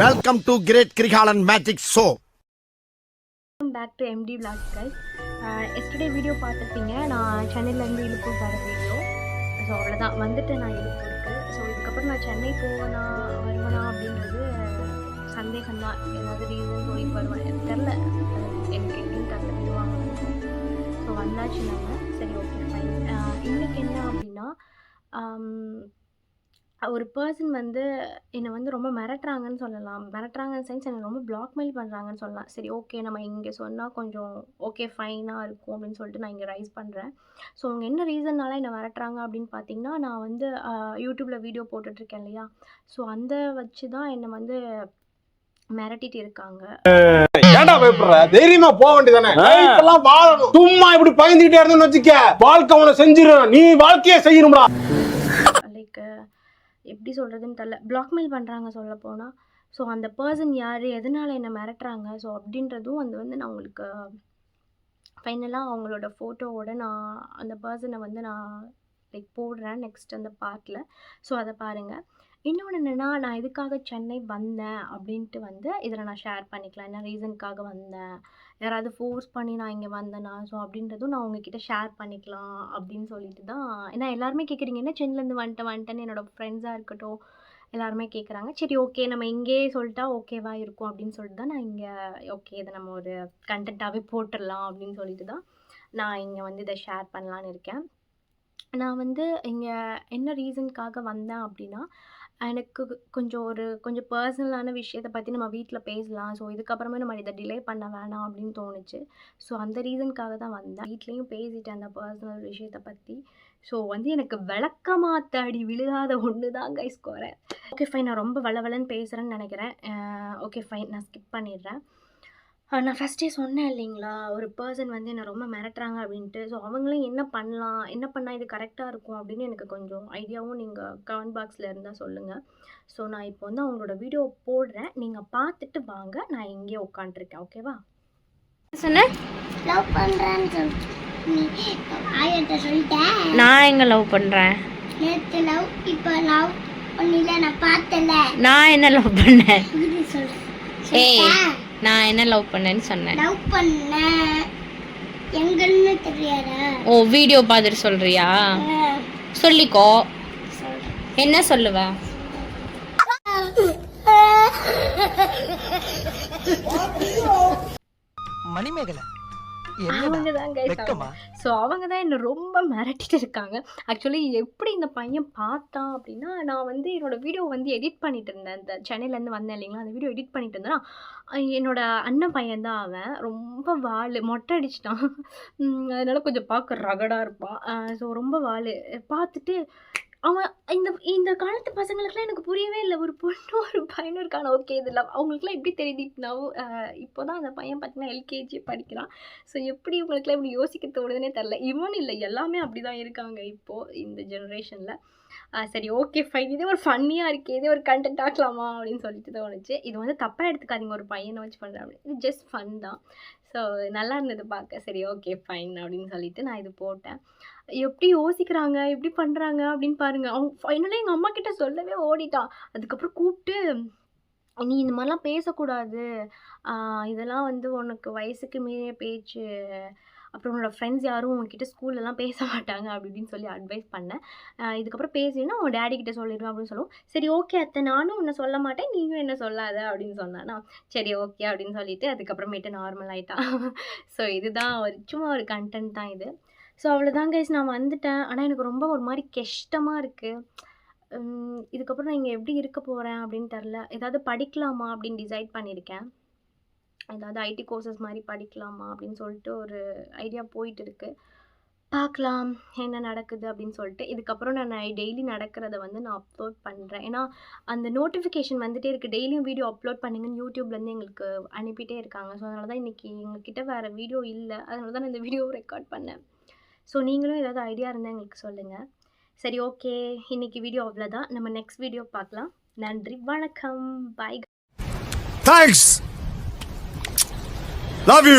Welcome to great Kirikalan magic show back to MT blog guys yesterday video பார்த்துருப்பீங்க நான் சென்னையிலேருந்து இழுப்பூர் வர video so அவ்வளோதான் வந்துட்டு நான் இழுப்பூருக்கு. ஸோ இதுக்கப்புறம் நான் சென்னை போவேனா வருவேனா அப்படின்றது சந்தேகம் தான். ஏதாவது ரீசன் சொல்லிட்டு வருவேன் எனக்கு தெரில எனக்கு எங்கேயும் தெரில விடுவாங்க ஸோ வந்தாச்சு நாங்கள் சரி ஓகே ஃபைன் இன்றைக்கி என்ன அப்படின்னா um, ஒரு பர்சன் வந்து என்னை வந்து ரொம்ப மிரட்டுறாங்கன்னு சொல்லலாம். மிரட்டுறாங்கன்னு சென்ஸ் என்னை ரொம்ப பிளாக்மெயில் பண்ணுறாங்கன்னு சொல்லலாம். சரி ஓகே நம்ம இங்கே சொன்னால் கொஞ்சம் ஓகே ஃபைனாக இருக்கும் அப்படின்னு சொல்லிட்டு நான் இங்கே ரைஸ் பண்ணுறேன் ஸோ அவங்க என்ன ரீசன்னால என்னை மிரட்டுறாங்க அப்படின்னு பார்த்தீங்கன்னா நான் வந்து யூடியூப்பில் வீடியோ போட்டுட்ருக்கேன் இல்லையா? ஸோ அந்த வச்சு தான் என்னை வந்து மிரட்டிட்டு இருக்காங்க. ஏன்டா பயப்படுற? தைரியமா போக வேண்டியதானே லைஃப்லாம் வாழணும். சும்மா இப்படி பயந்துகிட்டே இருந்தோம்னு வச்சுக்க. வாழ்க்கை உன செஞ்சிடும் நீ வாழ்க்கையே செய்யணும்டா. லைக் எப்படி சொல்கிறதுன்னு தெரில பிளாக்மெயில் பண்ணுறாங்க சொல்ல போனால் ஸோ அந்த பர்சன் யார் எதனால் என்னை மிரட்டுறாங்க? ஸோ அப்படின்றதும் அது வந்து நான் உங்களுக்கு ஃபைனலாக அவங்களோட ஃபோட்டோவோட நான் அந்த பர்சனை வந்து நான் லைக் போடுறேன் நெக்ஸ்ட் அந்த பார்ட்டில் ஸோ அதை பாருங்கள் இன்னொன்று என்னென்னா நான் எதுக்காக சென்னை வந்தேன் அப்படின்ட்டு வந்து இதில் நான் ஷேர் பண்ணிக்கலாம். என்ன ரீசனுக்காக வந்தேன்? யாராவது ஃபோர்ஸ் பண்ணி நான் இங்கே வந்தேனா? ஸோ அப்படின்றதும் நான் உங்ககிட்ட ஷேர் பண்ணிக்கலாம் அப்படின்னு சொல்லிட்டு தான் ஏன்னா எல்லாருமே கேட்குறீங்க என்ன சென்னையிலேருந்து வந்துட்டேன் வந்துட்டேன்னு என்னோடய ஃப்ரெண்ட்ஸாக இருக்கட்டும். எல்லாருமே கேட்குறாங்க சரி ஓகே நம்ம இங்கேயே சொல்லிட்டா ஓகேவா இருக்கும் அப்படின்னு சொல்லிட்டு தான் நான் இங்கே ஓகே இதை நம்ம ஒரு கண்டென்ட்டாகவே போட்டுடலாம் அப்படின்னு சொல்லிட்டு தான் நான் இங்கே வந்து இதை ஷேர் பண்ணலான்னு இருக்கேன். நான் வந்து இங்கே என்ன ரீசனுக்காக வந்தேன் அப்படின்னா எனக்கு கொஞ்சம் ஒரு கொஞ்சம் பர்சனலான விஷயத்தை பற்றி நம்ம வீட்டில் பேசலாம். ஸோ இதுக்கப்புறமே நம்ம இதை டிலே பண்ண வேணாம் அப்படின்னு தோணுச்சு. ஸோ அந்த ரீசனுக்காக தான் வந்தேன். வீட்லேயும் பேசிட்டேன் அந்த பர்சனல் விஷயத்தை பற்றி ஸோ வந்து எனக்கு விளக்கமாத்தாடி விழுகாத ஒன்று தான் கைஸ் குறை. ஓகே ஃபைன் நான் ரொம்ப வளவலன்னு பேசுகிறேன்னு நினைக்கிறேன். ஓகே ஃபைன் நான் ஸ்கிப் பண்ணிடுறேன். நான் ஃபஸ்ட்டே சொன்னேன் இல்லைங்களா? ஒரு பர்சன் வந்து என்னை ரொம்ப மிரட்டுறாங்க அப்படின்ட்டு. ஸோ அவங்களும் என்ன பண்ணலாம்? என்ன பண்ணால் இது கரெக்டாக இருக்கும் அப்படின்னு எனக்கு கொஞ்சம் ஐடியாவும் நீங்கள் கமெண்ட் பாக்ஸில் இருந்தால் சொல்லுங்கள் ஸோ நான் இப்போ வந்து அவங்களோட வீடியோ போடுறேன். நீங்கள் பார்த்துட்டு வாங்க. நான் இங்கேயே உட்காண்ட்ருக்கேன் ஓகேவா சொன்னேன். லவ் பண்றேன்னு சொல்லி நீ ஆயிட்ட சொல்லிட்டேன். நான் எங்கே லவ் பண்ணுறேன் நேத்து லவ் இப்போ லவ் நான் பார்த்தல நான் என்ன லவ் பண்ணேன்? ஏய் நான் என்ன லவ் பண்ணேன்னு சொன்னேன். லவ் பண்ண? எங்கன்னு தெரியாதா? ஓ வீடியோ பார்த்துட்டு சொல்றியா? சொல்லிக்கோ. என்ன சொல்லுவ? மணிமேகலை. அவங்க தான் கைஸ் வெக்கமா? ஸோ அவங்க தான் என்னை ரொம்ப மிரட்டிட்டு இருக்காங்க. ஆக்சுவலி எப்படி இந்த பையன் பார்த்தான் அப்படின்னா நான் வந்து என்னோட வீடியோ வந்து எடிட் பண்ணிட்டு இருந்தேன். இந்த சென்னையிலேருந்து வந்தேன் இல்லைங்களா? அந்த வீடியோ எடிட் பண்ணிட்டு இருந்தேன்னா என்னோட அண்ணன் பையன் தான் அவன். ரொம்ப வாள் மொட்டை அடிச்சிட்டான். அதனால கொஞ்சம் பார்க்க ரகடாக இருப்பான். ஸோ ரொம்ப வாள் பார்த்துட்டு அவன் இந்த இந்த காலத்து பசங்களுக்குலாம் எனக்கு புரியவே இல்லை. ஒரு பொண்ணு ஒரு பையனும் இருக்கான ஓகே இதில் அவங்களுக்குலாம் எப்படி தெரியுது? இப்போ நான் இப்போ தான் அந்த பையன் பார்த்தீங்கன்னா எல்கேஜி படிக்கிறான். ஸோ எப்படி இவங்களுக்குலாம் இப்படி யோசிக்க தோணுதுன்னே தெரில இவன் இல்லை எல்லாமே அப்படி தான் இருக்காங்க இப்போது இந்த ஜென்ரேஷனில் சரி ஓகே ஃபைன் இதே ஒரு ஃபன்னியாக இருக்கே இதே ஒரு கண்டென்ட் ஆக்கலாமா அப்படின்னு சொல்லிட்டு தோணுச்சு. இது வந்து தப்பாக எடுத்துக்காதீங்க ஒரு பையனை வச்சு பண்ணுறேன் இது ஜஸ்ட் ஃபன் தான். ஸோ நல்லா இருந்தது பார்க்க சரி ஓகே ஃபைன் அப்படின்னு சொல்லிட்டு நான் இது போட்டேன். எப்படி யோசிக்கிறாங்க? எப்படி பண்ணுறாங்க அப்படின்னு பாருங்கள் அவங்க ஃபைனலாக எங்கள் அம்மா கிட்ட சொல்லவே ஓடிட்டான் அதுக்கப்புறம் கூப்பிட்டு நீ இந்த மாதிரிலாம் பேசக்கூடாது. இதெல்லாம் வந்து உனக்கு வயசுக்கு மீறிய பேச்சு. அப்புறம் உன்னோட ஃப்ரெண்ட்ஸ் யாரும் உங்ககிட்ட ஸ்கூல்லலாம் பேச மாட்டாங்க அப்படின்னு சொல்லி அட்வைஸ் பண்ணேன். இதுக்கப்புறம் பேசினா உன் டேடி கிட்ட சொல்லிடுவேன் அப்படின்னு சொல்லுவோம். சரி ஓகே அத்தை நானும் உன்னை சொல்ல மாட்டேன் நீயும் என்ன சொல்லாத அப்படின்னு சொன்னானா சரி ஓகே அப்படின்னு சொல்லிட்டு அதுக்கப்புறமேட்டு நார்மல் ஆகிட்டான் ஸோ இதுதான் ஒரு சும்மா ஒரு கண்டென்ட் தான் இது. ஸோ அவ்வளோதான் கைஸ் நான் வந்துட்டேன். ஆனால் எனக்கு ரொம்ப ஒரு மாதிரி கஷ்டமாக இருக்குது இதுக்கப்புறம் நான் இங்கே எப்படி இருக்க போகிறேன் அப்படின்னு தெரில ஏதாவது படிக்கலாமா அப்படின்னு டிசைட் பண்ணியிருக்கேன். ஏதாவது ஐடி கோர்சஸ் மாதிரி படிக்கலாமா அப்படின்னு சொல்லிட்டு ஒரு ஐடியா போயிட்டு இருக்குது பார்க்கலாம் என்ன நடக்குது அப்படின்னு சொல்லிட்டு. இதுக்கப்புறம் நான் டெய்லி நடக்கிறத வந்து நான் அப்லோட் பண்ணுறேன் ஏன்னா அந்த நோட்டிஃபிகேஷன் வந்துகிட்டே இருக்குது டெய்லியும் வீடியோ அப்லோட் பண்ணுங்கன்னு யூடியூப்லேருந்து எங்களுக்கு அனுப்பிட்டே இருக்காங்க. ஸோ அதனால தான் இன்றைக்கி எங்ககிட்ட வேறு வீடியோ இல்லை. அதனால தான் நான் இந்த வீடியோ ரெக்கார்ட் பண்ணேன். ஸோ நீங்களும் ஏதாவது ஐடியா இருந்தால் எங்களுக்கு சொல்லுங்கள் சரி ஓகே இன்னைக்கு வீடியோ அவ்வளோதான் நம்ம நெக்ஸ்ட் வீடியோ பார்க்கலாம். நன்றி வணக்கம். Bye thanks love you